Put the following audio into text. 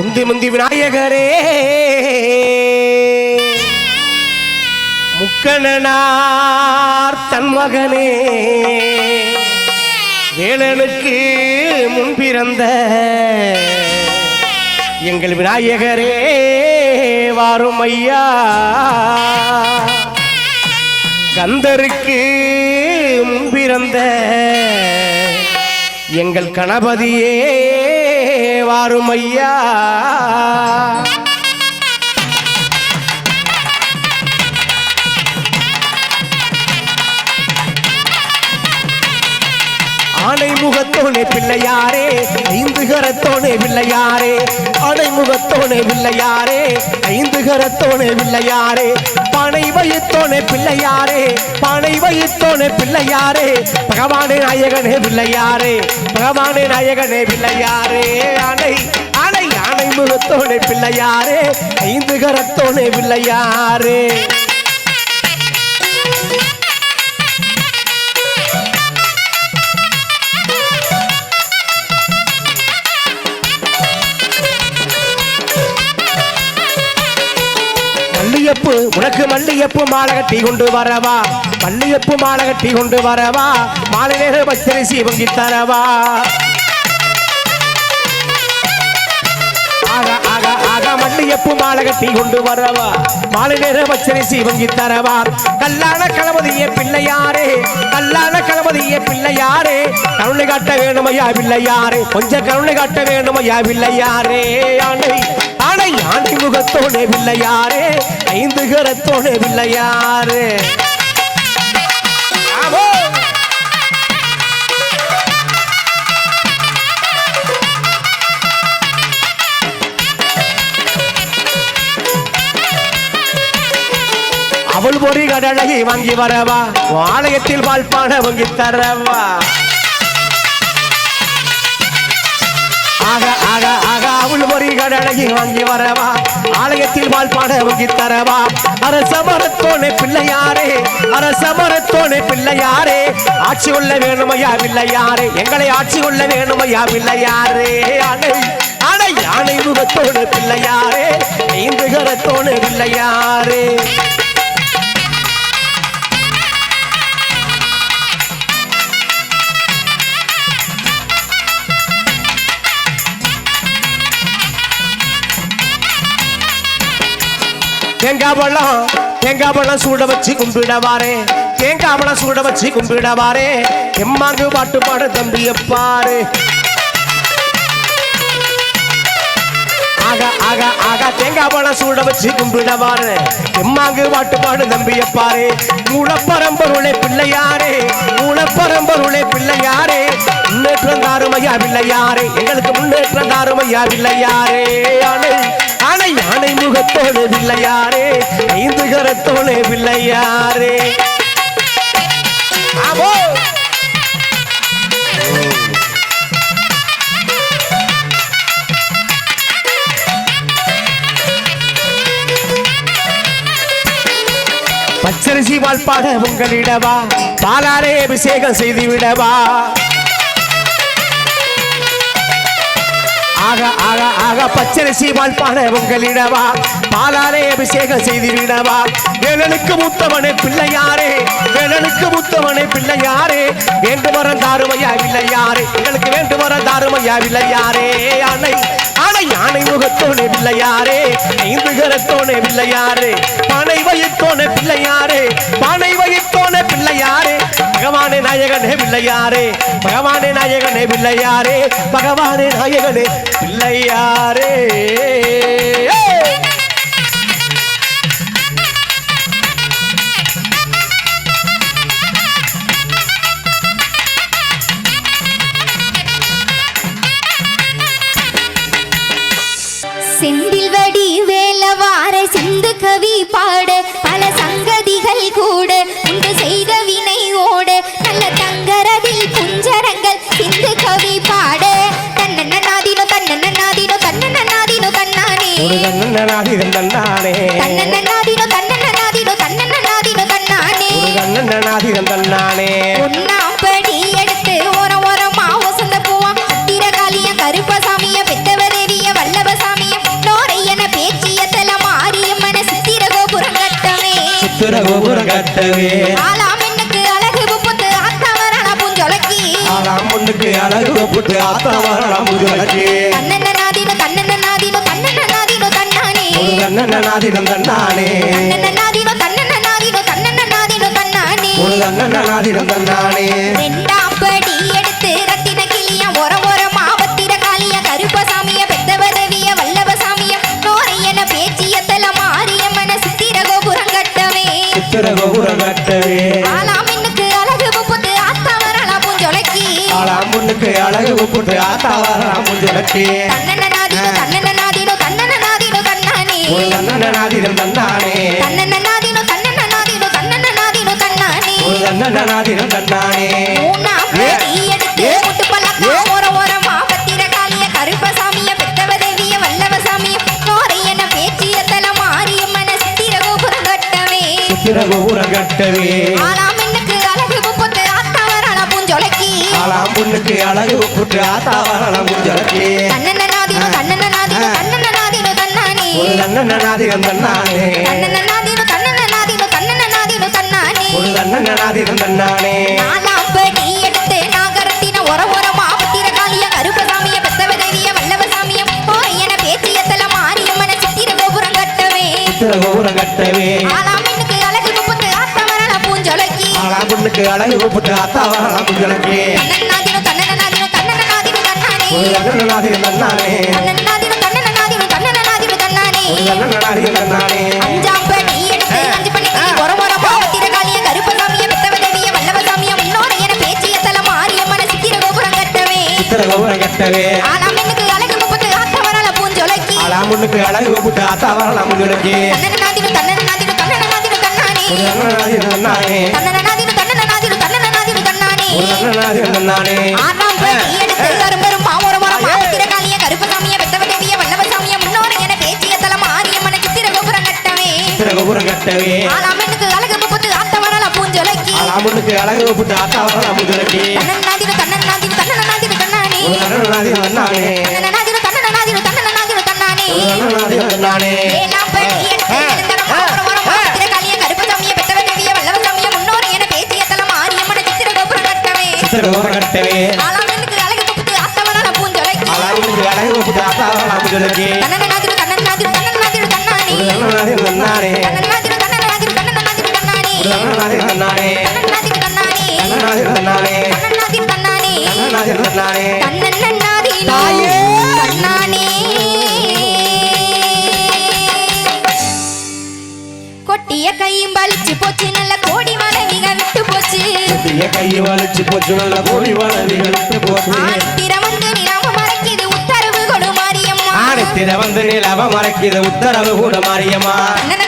முந்தி முந்தி விநாயகரே. முக்கணனார் தன் மகனே. வேலனுக்கு முன் பிறந்த எங்கள் விநாயகரே வாரும் ஐயா. கந்தருக்கு முன் பிறந்த எங்கள் கணபதியே. வாரும் ஐயா முகத்தோனே பிள்ளையாரே. ஐந்து கரத்தோனே பிள்ளையாரே. ஆனை முகத்தோனே பிள்ளையாரே. ஐந்து கரத்தோனே பிள்ளையாரே. பனை வயிற்றோனே பிள்ளையாரே. பனை வயிற்றோனே பிள்ளையாரே. பகவானே நாயகனே பிள்ளையாரே. பகவானே நாயகனே பிள்ளையாரே. அணை அணை ஆனை முகத்தோனே பிள்ளையாரே. ஐந்து கரத்தோனே பிள்ளையாரே. மல்லியப்பு உனக்கு மல்லியப்பு மாலை கட்டி கொண்டு வரவா? மல்லியப்பு மாலை கட்டி கொண்டு வரவா? மாலை நேர பச்சரிசி வங்கி தரவா? ஆக ஆக ஆக மல்லியப்பு மாலை கட்டி கொண்டு வரவா? மாலை நேர பச்சரிசி வங்கி தரவா? கல்லான களபதியே பிள்ளையாரே. கல்லான களபதியே பிள்ளையாரே. கருணை காட்ட வேணுமையா பிள்ளையாரே. கொஞ்சம் கருணை காட்ட வேணுமையா பிள்ளையாரே. ஆணை ஆணை ஆணை முகத்தோனே பிள்ளையாரே ஐந்து கரத்தோனே பிள்ளையாரே அவள் பொறி கடலை வாங்கி வரவா? ஆலயத்தில் வாழ்ப்பான வாங்கி தரவா? ஆக ஆக ஆக அவள் பொறி கடலையை வாங்கி வரவா? ஆலயத்தில் வாழ்பாட வாங்கி தரவா? அரசமரத்தோனே பிள்ளையாரே அரசமரத்தோனே பிள்ளையாரே. ஆட்சி கொள்ள வேணுமையா பிள்ளையாரே. எங்களை ஆட்சி கொள்ள வேணுமையா பிள்ளையாரே. அணை அணை யானை முகத்தோடு பிள்ளையாரே. ஐந்துகரத்தோனு பிள்ளையாரே. தேங்காய் பழம் தேங்காய் பழம் சூட வச்சு கும்பிடவாரே. தேங்காய் பழம் சூட வச்சு கும்பிடவாரே. எம்மாங்கு பாட்டு பாடு தம்பி எப்பாரு. ஆக ஆக ஆக தேங்காய் பழம் சூட வச்சு கும்பிடவாரு. எம்மாங்கு பாட்டு பாடு தம்பி எப்பாரு. மூலப்பரம்பருளே பிள்ளையாரே மூலப்பரம்பருளே பிள்ளையாரே. முன்னேற்றம் தாருமையா பிள்ளையாரே எங்களுக்கு முன்னேற்றம் தாருமையா பிள்ளையாரே அணை அணை முகத்தோடு பிள்ளையாரே ஐந்து கரத்தோடு பிள்ளையாரே ஆமோ. பச்சரிசி வாழ்ப்பாக உங்களிடவா பாலாரே அபிஷேகம் செய்து விடவா ஆக ஆக ஆக பச்சரிசி வாழ்பான உங்களிடவா? பாலாலே அபிஷேகம் செய்து விடவா வேலனுக்கு மூத்தவனே பிள்ளையாரே வேலனுக்கு மூத்தவனே பிள்ளையாரே. வேண்டு வர தாருமையா பிள்ளையாரே எங்களுக்கு வேண்டு வர தாருமையா பிள்ளையாரே அணை அணை யானை முகத்தோனே பிள்ளையாரே ஐந்து கரத்தோனே பிள்ளையாரே பனை வயிற்றோனே பிள்ளையாரே. பனை வயிற்றோ நாயகனே பிள்ளையாரே. பகவானே நாயகனே பிள்ளையாரே. பகவானே நாயகனே பிள்ளையாரே. செந்தில் வடி வேலவார சிந்து கவி பாட பல சங்கதிகள் கூட உண்டு செய்த ஒரு கண்ணனாதி தந்தானே தன்னன்னாதினோ எடுத்து ஓர ஓரமா வசந்த பூவா. திரகாலிய கருப்பசாமிய பெத்தவ தேவிய வல்லபசாமிய நோரையன பேச்சியத்தல மாரியம்மன சித்திர கோபுரம் கட்டவே சித்திர கோபுரம் கட்டவே ஆலாம் என்னக்கு அழகு புத்து ஆத்தாமரான புஞ்சொலக்கி. அழகு தன்னானே. தன்னானே தன்னானே. ரெண்டாம் படி எடுத்து ரத்தின கிளிய ஒர ஒர மாவத்திர காளிய கருப்பசாமிய பெத்தவதவிய வல்லவசாமிய நோரையன பேச்சிய தல மாரியம்மன சித்திர கோபுரம் கட்டவே. சித்திர கோபுரம் கட்டவே. ஆலாம் எண்ணுக்கு அழகு முப்பத்து ஆத்தவரான பூஞ்சொலக்கி ஆளாம் பொண்ணுக்கு அழகு போட்டு ஆத்தா வரலாம் முதுகலக்கு கண்ணன தன்னானே ஒரு கண்ணன் நாதினம் தன்னானே. கண்ணன நாதினு கண்ணன நாதினு கண்ணன நாதினு தன்னானே. ஒரு கண்ணன் நாதினம் தன்னானே. மூணாம் படி எடுத்து முட்டு பல்லக்கா ஓர ஓர மாவத்திர காளிய கருப்பசாமிய பெத்தவதேவிய வல்லவசாமிய நோரையன பேச்சிய தல மாரியம்மன சித்திர கோபுரம் கட்டவே. சித்திர கோபுரம் கட்டவே. ஆலாம் எண்ணுக்கு அழகு முப்பத்து ஆத்தவரான பூஞ்சொலக்கி. பொண்ணுக்கு அழகு ஒரு கண்ணன் நாதினம் தன்னானே கண்ணன. நாதினு கண்ணன நாதினு தன்னானே ஒரு கண்ணன் நாதினம் தன்னானே நாலாம் படி எடுத்து நாகரத்தின ஒர ஒர மாவத்திர காளிய கருப்பசாமிய பெத்தவதேவிய வல்லவசாமிய போரையன பேச்சியத்தல மாரியம்மன சித்திர கோபுரம் கட்டவே. சித்திர கோபுரம் கட்டவே. ஆலாம் எண்ணுக்கு அழகு முப்பத்து ஆத்தவரான பூஞ்சொலக்கி. ஆளாம் பொண்ணுக்கு அழகு போட்டு ஆத்தா வரலாம் முதுகலக்கு கண்ணன் நாதினு கண்ணன. நாதினு கண்ணன நாதினு தன்னானே ஒரு கண்ணன் நாதினம் தன்னானே கட்டவே ஆலாம் எண்ணுக்கு அழகு முப்பத்து பூஞ்சொலக்கி. அழகு ஆத்தா தன்னன தன்னன தன்னன தன்னானே தன்னானே தன்னன தன்னன தன்னன தன்னானே தன்னானே ஆறாம் எடுத்து கரும்பெரும் மாமோர மரம் காளிய கருப்பசாமிய வல்லவசாமிய முன்னோரை என பேச்சிய தல மாரியம்மன சித்திர கோபுரம் கட்டவே. சித்திர கோபுரம் கட்டவே. ஆறாம் எண்ணுக்கு அழகு முப்பத்து பூஞ்சொலக்கி. அழகு ஆத்தா வரலாம் முதுகலக்கு தன்னன நாதினு கட்டவே அழகு பொண்ணுக்கு அழகு கொட்டிய கையும் பலிச்சு போச்சு நல்ல கோடி மனைவிக விட்டு போச்சு. புதிய கையை வலிச்சு போச்சு நல்ல கோடி வளவிகள் விட்டு போச்சு. ஆத்திர வந்து நிலாம மறைக்குது உத்தரவு கொடு மாரியம்மா. ஆணித்திர வந்து மறைக்கிற உத்தரவு கூட மாரியம்மா. தன்னன